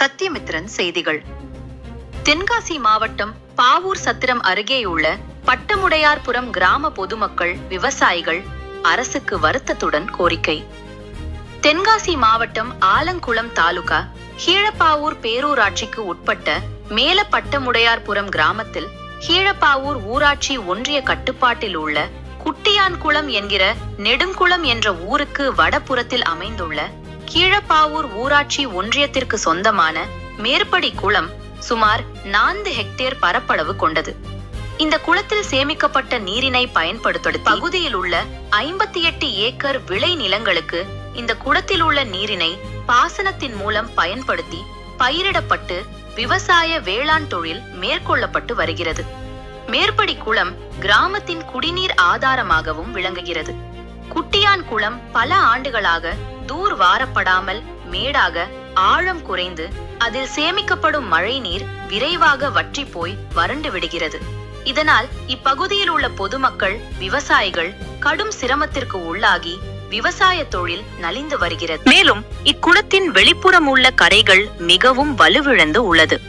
சத்தியமித்திரன் செய்திகள். தென்காசி மாவட்டம் பாவூர் சத்திரம் அருகேயுள்ள பட்டமுடையார்புரம் கிராம பொதுமக்கள் விவசாயிகள் அரசுக்கு வருத்தத்துடன் கோரிக்கை. தென்காசி மாவட்டம் ஆலங்குளம் தாலுகா கீழப்பாவூர் பேரூராட்சிக்கு உட்பட்ட மேல பட்டமுடையார்புரம் கிராமத்தில் கீழப்பாவூர் ஊராட்சி ஒன்றிய கட்டுப்பாட்டில் உள்ள குட்டியான்குளம் என்கிற நெடுங்குளம் என்ற ஊருக்கு வடபுறத்தில் அமைந்துள்ள கீழப்பாவூர் ஊராட்சி ஒன்றியத்திற்கு சொந்தமான மேற்படி குளம் சுமார் நான்கு ஹெக்டேர் பரப்பளவு கொண்டது. இந்த குளத்தில் சேமிக்கப்பட்ட நீரினை பயன்படுத்த பகுதியில் உள்ள ஐம்பத்தி எட்டு ஏக்கர் விளை நிலங்களுக்கு இந்த குளத்தில் உள்ள நீரினை பாசனத்தின் மூலம் பயன்படுத்தி பயிரிடப்பட்டு விவசாய வேளாண் தொழில் மேற்கொள்ளப்பட்டு வருகிறது. மேற்படி குளம் கிராமத்தின் குடிநீர் ஆதாரமாகவும் விளங்குகிறது. குட்டியான் குளம் பல ஆண்டுகளாக தூர் வாரப்படாமல் மேடாக ஆழம் குறைந்து அதில் சேமிக்கப்படும் மழை நீர் விரைவாக வற்றி போய் வறண்டு விடுகிறது. இதனால் இப்பகுதியில் உள்ள பொதுமக்கள் விவசாயிகள் கடும் சிரமத்திற்கு உள்ளாகி விவசாய தொழில் நலிந்து வருகிறது. மேலும் இக்குளத்தின் வெளிப்புறம் உள்ள கரைகள் மிகவும் வலுவிழந்து உள்ளது.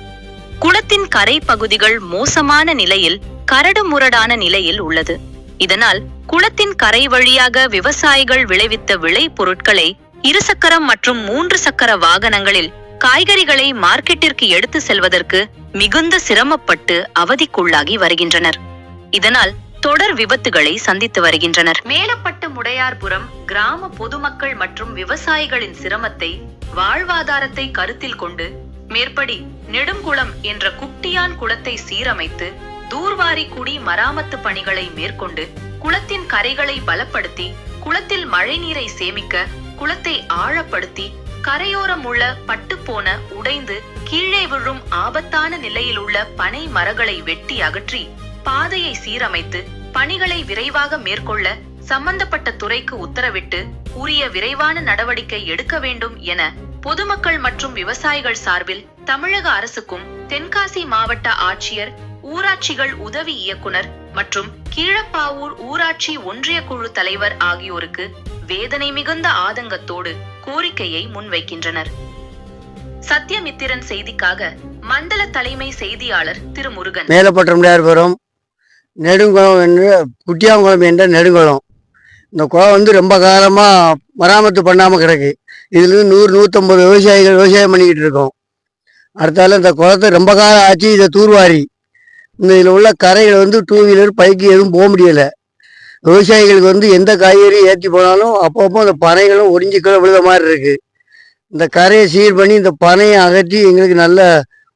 குளத்தின் கரை பகுதிகள் மோசமான நிலையில் கரடு முரடான நிலையில் உள்ளது. இதனால் குளத்தின் கரை வழியாக விவசாயிகள் விளைவித்த விளை பொருட்களை இருசக்கரம் மற்றும் மூன்று சக்கர வாகனங்களில் காய்கறிகளை மார்க்கெட்டிற்கு எடுத்து செல்வதற்கு மிகுந்த சிரமப்பட்டு அவதிக்குள்ளாகி வருகின்றனர். இதனால் தொடர் விபத்துகளை சந்தித்து வருகின்றனர். மேலப்பட்டு முடையார்புரம் கிராம பொதுமக்கள் மற்றும் விவசாயிகளின் சிரமத்தை வாழ்வாதாரத்தை கருத்தில் கொண்டு மேற்படி நெடுங்குளம் என்ற குட்டியான் குளத்தை சீரமைத்து தூர்வாரி குடி மராமத்து பணிகளை மேற்கொண்டு குளத்தின் கரைகளை பலப்படுத்தி குளத்தில் மழைநீரை சேமிக்க குளத்தை ஆழப்படுத்தி கரையோரம் உள்ள பட்டுப்போன உடைந்து கீழே விழும் ஆபத்தான நிலையில் உள்ள பனை மரங்களை வெட்டி அகற்றி பாதையை சீரமைத்து பணிகளை விரைவாக மேற்கொள்ள சம்பந்தப்பட்ட துறைக்கு உத்தரவிட்டு உரிய விரைவான நடவடிக்கை எடுக்க வேண்டும் என பொதுமக்கள் மற்றும் விவசாயிகள் சார்பில் தமிழக அரசுக்கும் தென்காசி மாவட்ட ஆட்சியர் ஊராட்சிகள் உதவி இயக்குனர் மற்றும் கீழப்பாவூர் ஊராட்சி ஒன்றிய குழு தலைவர் ஆகியோருக்கு வேதனை மிகுந்த ஆதங்கத்தோடு கோரிக்கையை முன்வைக்கின்றனர். சத்யமித்திரன் செய்திக்காக மண்டல தலைமை செய்தியாளர் திரு முருகன் மேலப்பட்டமுடையார்புரம் நெடுங்குளம் என்று குட்டியாங்குளம் என்ற நெடுங்குளம். இந்த குளம் வந்து ரொம்ப காலமாக மராமத்து பண்ணாமல் கிடக்கு. இதுலேருந்து நூறு நூற்றம்பது விவசாயிகள் விவசாயம் பண்ணிக்கிட்டு இருக்கோம். அடுத்தால இந்த குளத்தை ரொம்ப காலம் ஆச்சு இதை தூர்வாரி. இந்த இதில் உள்ள கரையில் வந்து டூ வீலர் பைக்கு எதுவும் போக முடியலை. விவசாயிகளுக்கு வந்து எந்த காய்கறி ஏற்றி போனாலும் அப்பப்போ அந்த பனைகளும் ஒடிஞ்சிக்கிற விழுத மாதிரி இருக்குது இந்த கரையை சீர் பண்ணி இந்த பனையை அகற்றி எங்களுக்கு நல்ல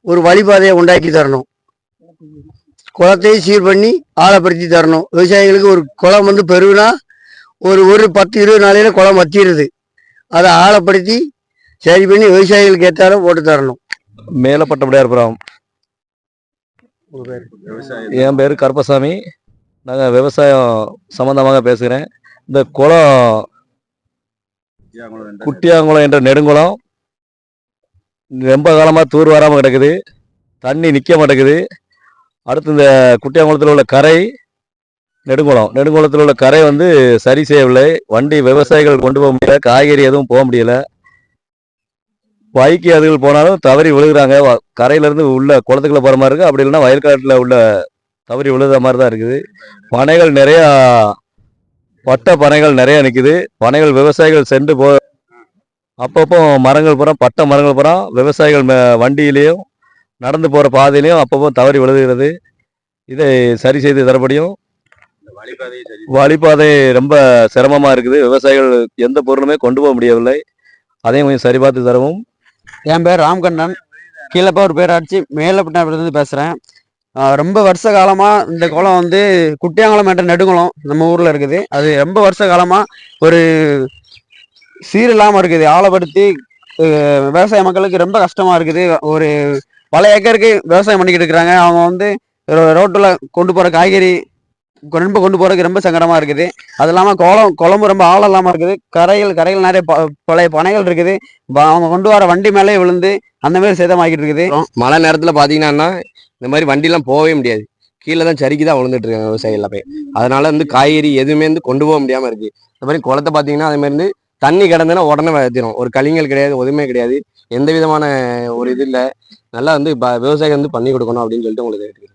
ஒரு வழிபாதையை உண்டாக்கி தரணும். குளத்தையும் சீர் பண்ணி ஆழப்படுத்தி தரணும். விவசாயிகளுக்கு ஒரு குளம் வந்து பெருவினா ஒரு ஒரு பத்து இருபது நாளையில் குளம் வத்திடுது அதை ஆழப்படுத்தி சரி பண்ணி விவசாயிகளுக்கு ஏற்றாலும் போட்டு தரணும். மேலப்பட்டமுடையார்புரம் என் பேர் கருப்பசாமி. நாங்கள் விவசாயம் சம்பந்தமாக பேசுகிறேன். இந்த குளம் குட்டியாங்குளம் என்ற நெடுங்குளம் ரொம்ப காலமாக தூர் வராமல் கிடக்குது. தண்ணி நிற்க மாட்டேங்குது. அடுத்து இந்த குட்டியாங்குளத்தில் உள்ள கரை நெடுங்குளம். நெடுங்குளத்தில் உள்ள கரை வந்து சரி செய்யவில்லை. வண்டி விவசாயிகள் கொண்டு போக முடியல. காய்கறி எதுவும் போக முடியல. பைக்கு அதுகள் போனாலும் தவறி விழுகுறாங்க. கரையிலேருந்து உள்ள குளத்துக்குள்ள போகிற மாதிரி இருக்குது அப்படி இல்லைன்னா வயல்காட்டில் உள்ள தவறி விழுகிற மாதிரி தான் இருக்குது. பனைகள் நிறையா பட்டை பனைகள் நிறையா நிற்கிது பனைகள் விவசாயிகள் சென்று போ அப்பப்போ மரங்கள் புறம் பட்டை மரங்கள் புறம் விவசாயிகள் வண்டியிலையும் நடந்து போகிற பாதையிலையும் அப்பப்போ தவறி விழுகிறது. இதை சரி செய்து தரப்படியும் வழிபாதை ரொம்ப சிரமமாக இருக்குது. விவசாயிகள் எந்த பொருளுமே கொண்டு போக முடியவில்லை. அதையும் கொஞ்சம் சரி பார்த்து தரவும். என் பேர் ராம்கண்ணன். கீழப்பா பேராட்சி பின்னாடி பேசுகிறேன் ரொம்ப வருஷ காலமாக இந்த குளம் வந்து குட்டியாங்குளம் என்ற நெடுங்குளம் நம்ம ஊரில் இருக்குது. அது ரொம்ப வருஷ காலமாக ஒரு சீர் இல்லாமல் இருக்குது. ஆழப்படுத்தி விவசாய மக்களுக்கு ரொம்ப கஷ்டமாக இருக்குது. ஒரு பல ஏக்கருக்கு விவசாயம் பண்ணிக்கிட்டு இருக்கிறாங்க. அவங்க வந்து ரோட்டில் கொண்டு போகிற காய்கறி ரொம்ப கொண்டு போகிறதுக்கு ரொம்ப சங்கடமாக இருக்குது. அது இல்லாமல் குளம் குளம்பு ரொம்ப ஆழம் இல்லாமல் இருக்குது. கரைகள் கரைகள் நிறைய ப- பழைய பனைகள் இருக்குது. அவங்க கொண்டு வர வண்டி மேலே விழுந்து அந்த மாதிரி சேதமாகிட்டு இருக்குது. மழை நேரத்துல பாத்தீங்கன்னா இந்த மாதிரி வண்டிலாம் போகவே முடியாது. கீழே தான் சரிக்கு தான் விழுந்துட்டு இருக்காங்க விவசாயி எல்லாமே அதனால வந்து காய்கறி எதுவுமே வந்து கொண்டு போக முடியாம இருக்கு. இந்த மாதிரி குளத்தை பாத்தீங்கன்னா அதே மாதிரி வந்து தண்ணி கிடந்துன்னா உடனே வளர்த்திடும் ஒரு கலிங்கல் கிடையாது எதுவுமே கிடையாது. எந்த விதமான ஒரு இது இல்லை. நல்லா வந்து விவசாயம் வந்து பண்ணி கொடுக்கணும் அப்படின்னு சொல்லிட்டு உங்களுக்கு